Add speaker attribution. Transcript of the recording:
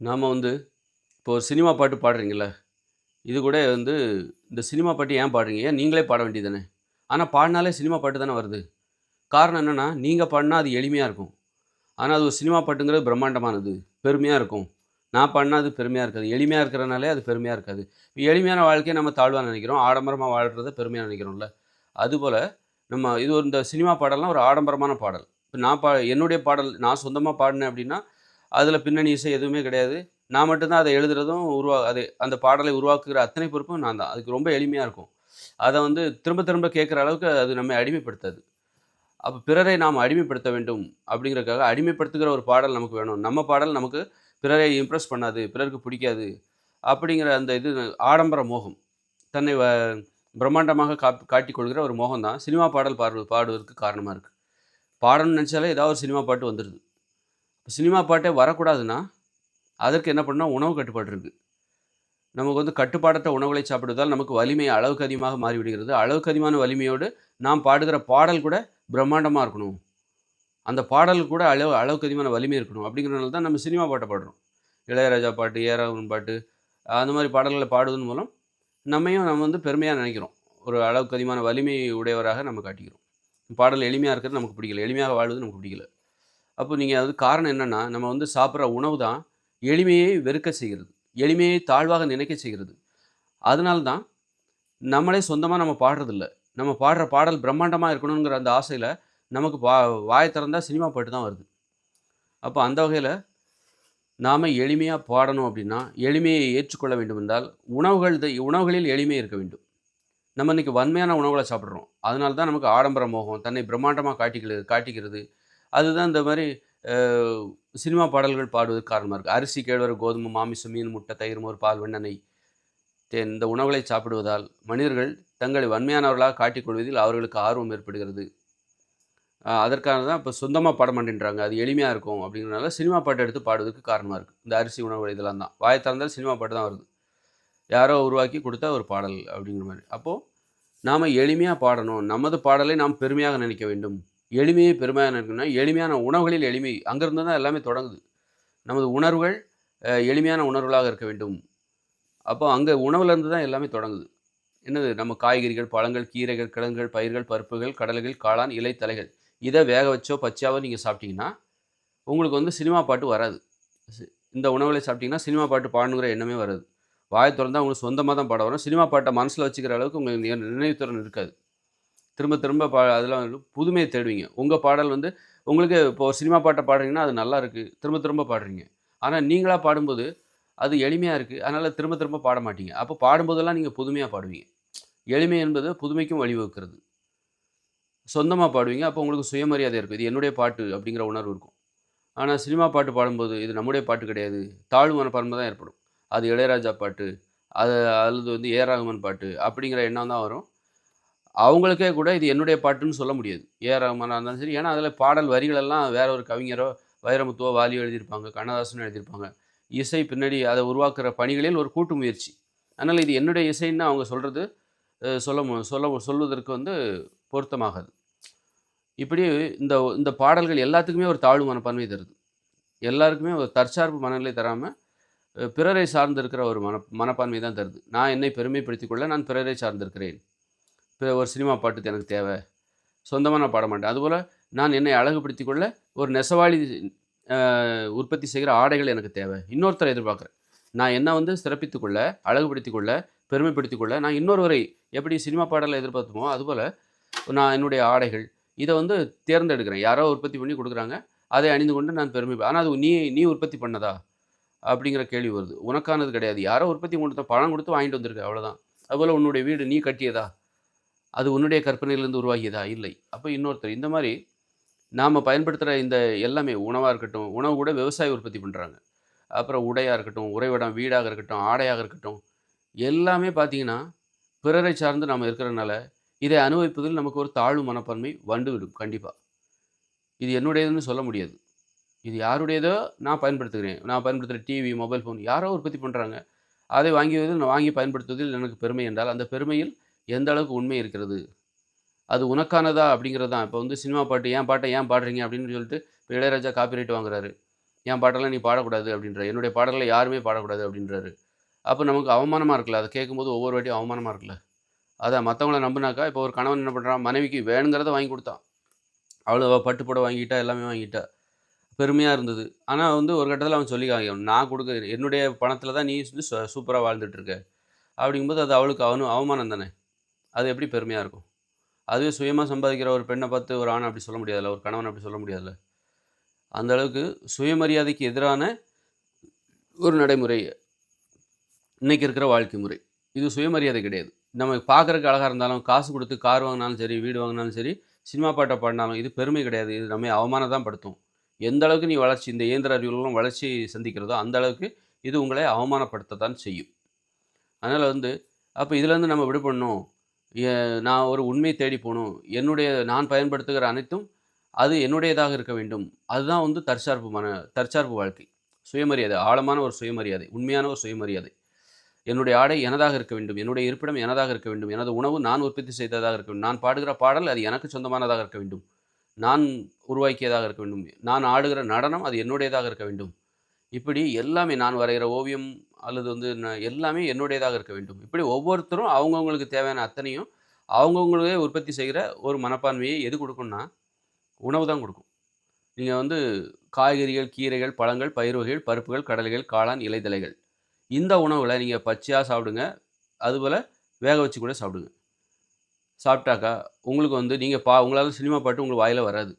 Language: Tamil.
Speaker 1: நாம் வந்து இப்போ ஒரு சினிமா பாட்டு பாடுறீங்கள இது கூட வந்து இந்த சினிமா பாட்டு ஏன் பாடுறீங்க? ஏன் நீங்களே பாட வேண்டியது தானே ஆனால் பாடினாலே சினிமா பாட்டு தானே வருது. காரணம் என்னென்னா நீங்கள் பாடினா அது எளிமையாக இருக்கும். ஆனால் அது ஒரு சினிமா பாட்டுங்கிறது பிரம்மாண்டமானது பெருமையாக இருக்கும். நான் பாடினா அது பெருமையாக இருக்காது. எளிமையாக இருக்கிறனாலே அது பெருமையாக இருக்காது. இப்போ எளிமையான வாழ்க்கையை நம்ம தாழ்வாக நினைக்கிறோம். ஆடம்பரமாக வாழ்கிறத பெருமையாக நினைக்கிறோம்ல. அதுபோல் நம்ம இது ஒரு இந்த சினிமா பாடல்லாம் ஒரு ஆடம்பரமான பாடல். இப்போ நான் பா என்னுடைய பாடல் நான் சொந்தமாக பாடினேன் அப்படின்னா அதில் பின்னணி இசை எதுவுமே கிடையாது. நான் மட்டும்தான் அதை எழுதுறதும் உருவா அது அந்த பாடலை உருவாக்குகிற அத்தனை பொறுப்பும் நான் தான். அதுக்கு ரொம்ப எளிமையாக இருக்கும். அதை வந்து திரும்ப திரும்ப கேட்குற அளவுக்கு அது நம்மை அடிமைப்படுத்தாது. அப்போ பிறரை நாம் அடிமைப்படுத்த வேண்டும் அப்படிங்கிறதுக்காக அடிமைப்படுத்துகிற ஒரு பாடல் நமக்கு வேணும். நம்ம பாடல் நமக்கு பிறரை இம்ப்ரெஸ் பண்ணாது பிறருக்கு பிடிக்காது அப்படிங்கிற அந்த இது ஆடம்பர மோகம். தன்னை வ பிரம்மாண்டமாக கா காட்டிக்கொள்கிற ஒரு மோகம் தான் சினிமா பாடல் பாடு பாடுவதற்கு காரணமாக இருக்குது பாடணும்னு நினச்சாலே ஏதாவது ஒரு சினிமா பாட்டு வந்துடுது சினிமா பாட்டே வரக்கூடாதுன்னா அதற்கு என்ன பண்ணால் உணவு கட்டுப்பாடு இருக்குது நமக்கு வந்து கட்டுப்பாடற்ற உணவுகளை சாப்பிடுவதால் நமக்கு வலிமை அளவுக்கு அதிகமாக மாறிவிடுகிறது. அளவுக்கு அதிகமான வலிமையோடு நாம் பாடுகிற பாடல் கூட பிரம்மாண்டமாக இருக்கணும். அந்த பாடல் கூட அளவு அளவுக்கு அதிகமான வலிமை இருக்கணும். அப்படிங்கிறனால தான் நம்ம சினிமா பாட்டை பாடுறோம். இளையராஜா பாட்டு ஏராவன் பாட்டு அந்த மாதிரி பாடல்களை பாடுவதன் மூலம் நம்மையும் நம்ம வந்து பெருமையாக நினைக்கிறோம். ஒரு அளவுக்கு அதிகமான வலிமை உடையவராக நம்ம காட்டிக்கிறோம். பாடல் எளிமையாக இருக்கிறது நமக்கு பிடிக்கல. எளிமையாக வாழ்வது நமக்கு பிடிக்கல. அப்போ நீங்கள் அது காரணம் என்னென்னா நம்ம வந்து சாப்பிட்ற உணவு தான் எளிமையை வெறுக்க செய்கிறது. எளிமையை தாழ்வாக நினைக்க செய்கிறது. அதனால தான் நம்மளே சொந்தமாக நம்ம பாடுறதில்ல. நம்ம பாடுற பாடல் பிரம்மாண்டமாக இருக்கணுங்கிற அந்த ஆசையில் நமக்கு வா வாயை திறந்தால் சினிமா பாட்டு தான் வருது. அப்போ அந்த வகையில் நாம் எளிமையாக பாடணும் அப்படின்னா எளிமையை ஏற்றுக்கொள்ள வேண்டும் என்றால் உணவுகள் த- உணவுகளில் எளிமை இருக்க வேண்டும். நம்ம இன்றைக்கி வன்மையான உணவுகளை சாப்பிட்றோம். அதனால தான் நமக்கு ஆடம்பர மோகம் தன்னை பிரம்மாண்டமாக காட்டிக்கிறது காட்டிக்கிறது அதுதான் இந்த மாதிரி சினிமா பாடல்கள் பாடுவதற்கு காரணமாக இருக்குது அரிசி கேழ்வர கோதுமை மாமிசம் மீன் முட்டை தயிர் மோர் பால் வெண்ணெய் தேன் இந்த உணவுகளை சாப்பிடுவதால் மனிதர்கள் தங்களை வன்மையானவர்களாக காட்டிக்கொள்வதில் அவர்களுக்கு ஆர்வம் ஏற்படுகிறது. அதற்காக தான் இப்போ சொந்தமாக பாட மாட்டேன்றாங்க அது எளிமையாக இருக்கும் அப்படிங்கிறனால சினிமா பாட்டு எடுத்து பாடுவதற்கு காரணமாக இருக்குது இந்த அரிசி உணவு இதெல்லாம் தான். வாயை திறந்தால் சினிமா பாட்டு தான் வருது. யாரோ உருவாக்கி கொடுத்த ஒரு பாடல் அப்படிங்கிற மாதிரி. அப்போது நாம் எளிமையாக பாடணும். நமது பாடலை நாம் பெருமையாக நினைக்க வேண்டும். எளிமையை பெருமையாக இருக்குன்னா எளிமையான உணவுகளில் எளிமை அங்கேருந்து தான் எல்லாமே தொடங்குது. நமது உணர்வுகள் எளிமையான உணர்வுகளாக இருக்க வேண்டும். அப்போ அங்கே உணவுலேருந்து தான் எல்லாமே தொடங்குது. என்னது? நம்ம காய்கறிகள் பழங்கள் கீரைகள் கிழங்குகள் பயிர்கள் பருப்புகள் கடல்கள் காளான் இலை தலைகள் இதை வேக வச்சோ பச்சையாவோ நீங்கள் சாப்பிட்டீங்கன்னா உங்களுக்கு வந்து சினிமா பாட்டு வராது. இந்த உணவுகளை சாப்பிட்டீங்கன்னா சினிமா பாட்டு பாடணுங்கிற எண்ணமே வராது. வாயை திறந்தால் உங்களுக்கு சொந்தமாக தான் பாட வரும். சினிமா பாட்டை மனசில் வச்சுக்கிற அளவுக்கு உங்களுக்கு நி- நினைவுத்திறன் இருக்காது. திரும்ப திரும்ப பா அதெல்லாம் வந்து புதுமையை தேடுவீங்க. உங்கள் பாடல் வந்து உங்களுக்கு இப்போ சினிமா பாட்டை பாடுறீங்கன்னா அது நல்லா இருக்குது திரும்ப திரும்ப பாடுறீங்க. ஆனால் நீங்களாக பாடும்போது அது எளிமையாக இருக்குது அதனால் திரும்ப திரும்ப பாட மாட்டீங்க. அப்போ பாடும்போதெல்லாம் நீங்கள் புதுமையாக பாடுவீங்க. எளிமை என்பது புதுமைக்கும் வழிவகுக்கிறது சொந்தமாக பாடுவீங்க அப்போ உங்களுக்கு சுயமரியாதை இருக்கும். இது என்னுடைய பாட்டு அப்படிங்கிற உணர்வு இருக்கும். ஆனால் சினிமா பாட்டு பாடும்போது இது நம்முடைய பாட்டு கிடையாது. தாழ்வு மனப்பான்மை தான் ஏற்படும். அது இளையராஜா பாட்டு அது அல்லது வந்து ஏ ராகவன் பாட்டு அப்படிங்கிற எண்ணம் தான் வரும். அவங்களுக்கே கூட இது என்னுடைய பாட்டுன்னு சொல்ல முடியாது. ஏ ரஹ்மானாக இருந்தாலும் சரி ஏன்னா அதில் பாடல் வரிகளெல்லாம் வேற ஒரு கவிஞரோ வைரமுத்துவோ வாலியோ எழுதியிருப்பாங்க கண்ணதாசனும் எழுதியிருப்பாங்க. இசை பின்னாடி அதை உருவாக்குற பணிகளில் ஒரு கூட்டு முயற்சி. அதனால் இது என்னுடைய இசைன்னு அவங்க சொல்கிறது சொல்ல மு- சொல்ல சொல்வதற்கு வந்து பொருத்தமாகாது. இப்படி இந்த இந்த பாடல்கள் எல்லாத்துக்குமே ஒரு தாழ்வு மனப்பான்மை தருது. எல்லாருக்குமே ஒரு தற்சார்பு மனநிலை தராமல் பிறரை சார்ந்திருக்கிற ஒரு மன மனப்பான்மை தான் தருது. நான் என்னை பெருமைப்படுத்திக் கொள்ள நான் பிறரை சார்ந்திருக்கிறேன். ஒரு சினிமா பாட்டு எனக்கு தேவை. சொந்தமாக நான் பாட மாட்டேன் அதுபோல் நான் என்னை அழகுபடுத்தி கொள்ள ஒரு நெசவாளி உற்பத்தி செய்கிற ஆடைகள் எனக்கு தேவை. இன்னொருத்தரை எதிர்பார்க்குறேன். நான் என்ன வந்து சிறப்பித்து கொள்ள அழகுபடுத்தி கொள்ள பெருமைப்படுத்தி கொள்ள நான் இன்னொருவரை எப்படி சினிமா பாடலை எதிர்பார்த்துமோ அதுபோல் நான் என்னுடைய ஆடைகள் இதை வந்து தேர்ந்தெடுக்கிறேன். யாரோ உற்பத்தி பண்ணி கொடுக்குறாங்க அதை அணிந்து கொண்டு நான் பெருமை ஆனால் அது நீ நீ உற்பத்தி பண்ணதா? அப்படிங்கிற கேள்வி வருது. உனக்கானது கிடையாது. யாரோ உற்பத்தி கொடுத்த பணம் கொடுத்து வாங்கிட்டு வந்திருக்க அவ்வளோதான் அதுபோல் உன்னுடைய வீடு நீ கட்டியதா? அது உன்னுடைய கற்பனையிலிருந்து உருவாகியதா? இல்லை. அப்போ இன்னொருத்தர் இந்த மாதிரி நாம் பயன்படுத்துகிற இந்த எல்லாமே உணவாக இருக்கட்டும் உணவு கூட விவசாய உற்பத்தி பண்ணுறாங்க அப்புறம் உடையாக இருக்கட்டும் உறைவிடம் வீடாக இருக்கட்டும் ஆடையாக இருக்கட்டும் எல்லாமே பார்த்தீங்கன்னா பிறரை சார்ந்து நாம் இருக்கிறனால இதை அனுபவிப்பதில் நமக்கு ஒரு தாழ்வு மனப்பான்மை வந்துவிடும் கண்டிப்பாக இது என்னுடையதுன்னு சொல்ல முடியாது. இது யாருடையதோ நான் பயன்படுத்துகிறேன். நான் பயன்படுத்துகிற டிவி மொபைல் ஃபோன் யாரோ உற்பத்தி பண்ணுறாங்க அதை வாங்கி நான் வாங்கி பயன்படுத்துவதில் எனக்கு பெருமை என்றால் அந்த பெருமையில் எந்த அளவுக்கு உண்மை இருக்கிறது? அது உனக்கானதா அப்படிங்கிறது தான் இப்போ வந்து சினிமா பாட்டு ஏன் பாட்டை ஏன் பாடுறீங்க? அப்படின்னு சொல்லிட்டு இப்போ இளையராஜா காப்பிரைட் வாங்குறாரு. என் பாட்டெல்லாம் நீ பாடக்கூடாது? அப்படின்ற என்னுடைய பாடல்களை யாருமே பாடக்கூடாது அப்படின்றாரு. அப்போ நமக்கு அவமானமாக இருக்குல்ல? அதை கேட்கும்போது ஒவ்வொரு வாட்டியும் அவமானமாக இருக்குல்ல? அதான் மற்றவங்கள நம்பினாக்கா இப்போ ஒரு கணவன் என்ன பண்ணுறான் மனைவிக்கு வேணுங்கிறத வாங்கி கொடுத்தான். அவ்வளோவா பட்டு புடவை வாங்கிட்டா எல்லாமே வாங்கிட்டா. பெருமையாக இருந்தது. ஆனால் வந்து ஒரு கட்டத்தில் அவன் சொல்லிக்காங்க நான் கொடுக்க என்னுடைய பணத்தில் தான் நீ வந்து சூப்பராக வாழ்ந்துட்டுருக்க அப்படிங்கும்போது அது அவளுக்கு அவனு அவமானம் தானே? அது எப்படி பெருமையாக இருக்கும்? அதுவே சுயமாக சம்பாதிக்கிற ஒரு பெண்ணை பார்த்து ஒரு ஆணை அப்படி சொல்ல முடியாதுல்ல ஒரு கணவன் அப்படி சொல்ல முடியாதுல்ல? அந்த அளவுக்கு சுயமரியாதைக்கு எதிரான ஒரு நடைமுறை இன்னைக்கு இருக்கிற வாழ்க்கை முறை. இது சுயமரியாதை கிடையாது. நம்ம பார்க்குறக்கு அழகாக இருந்தாலும் காசு கொடுத்து கார் வாங்கினாலும் சரி வீடு வாங்கினாலும் சரி சினிமா பாட்டை பாடினாலும் இது பெருமை கிடையாது. இது நம்ம அவமானம் தான் படுத்தும் எந்த அளவுக்கு நீ வளர்ச்சி இந்த இயந்திர அறிவுகளும் வளர்ச்சி சந்திக்கிறதோ அந்த அளவுக்கு இது உங்களை அவமானப்படுத்த தான் செய்யும். அதனால் வந்து அப்போ இதுலேருந்து நம்ம விடுபடணும். நான் ஒரு உண்மையை தேடி போகணும் என்னுடைய நான் பயன்படுத்துகிற அனைத்தும் அது என்னுடையதாக இருக்க வேண்டும். அதுதான் வந்து தற்சார்பு மன தற்சார்பு வாழ்க்கை. சுயமரியாதை ஆழமான ஒரு சுயமரியாதை உண்மையான ஒரு சுயமரியாதை. என்னுடைய ஆடை எனதாக இருக்க வேண்டும். என்னுடைய இருப்பிடம் எனதாக இருக்க வேண்டும். எனது உணவு நான் உற்பத்தி செய்ததாக இருக்க வேண்டும். நான் பாடுகிற பாடல் அது எனக்கு சொந்தமானதாக இருக்க வேண்டும். நான் உருவாக்கியதாக இருக்க வேண்டும். நான் ஆடுகிற நடனம் அது என்னுடையதாக இருக்க வேண்டும். இப்படி எல்லாமே நான் வரைகிற ஓவியம் அல்லது வந்து நான் எல்லாமே என்னுடையதாக இருக்க வேண்டும். இப்படி ஒவ்வொருத்தரும் அவங்கவுங்களுக்கு தேவையான அத்தனையும் அவங்கவுங்களே உற்பத்தி செய்கிற ஒரு மனப்பான்மையை எது கொடுக்கும்னா உணவு தான் கொடுக்கும். நீங்கள் வந்து காய்கறிகள் கீரைகள் பழங்கள் பயிர் வகைகள் பருப்புகள் கடலைகள் காளான் இலைதலைகள் இந்த உணவுகளை நீங்கள் பச்சையாக சாப்பிடுங்க. அதுபோல் வேக வச்சு கூட சாப்பிடுங்க. சாப்பிட்டாக்கா உங்களுக்கு வந்து நீங்கள் பா உங்களால் சினிமா பாட்டு உங்களுக்கு வாயில் வராது.